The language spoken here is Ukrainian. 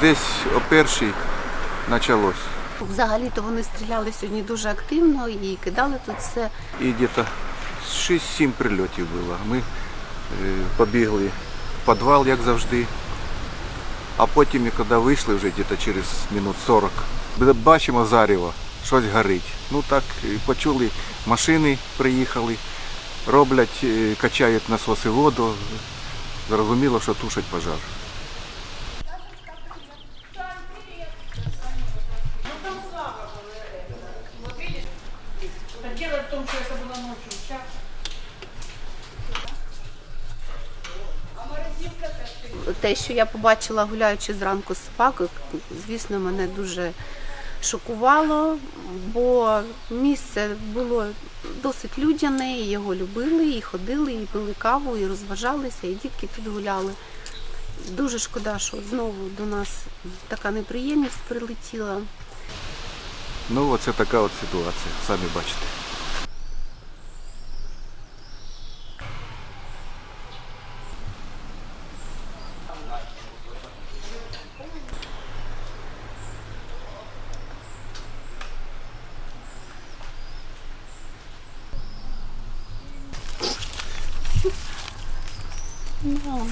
Десь о першій почалось. Взагалі-то вони стріляли сьогодні дуже активно і кидали тут все. І десь 6-7 прильотів було. Ми е, побігли в підвал, як завжди. А потім, коли вийшли вже десь через минут 40, бачимо зарево, щось горить. Ну так, почули, машини приїхали, роблять, е, качають насоси воду. Зрозуміло, що тушать пожар. Дело в том, что это было ночью. Сейчас Те, що я побачила гуляючи зранку з собакою, звісно, мене дуже шокувало, бо місце було досить людяне, і його любили, і ходили, і пили каву, і розважалися, і дітки тут гуляли. Дуже шкода, що знову до нас така неприємність прилетіла. Ну, оце така от ситуація, самі бачите. Ну,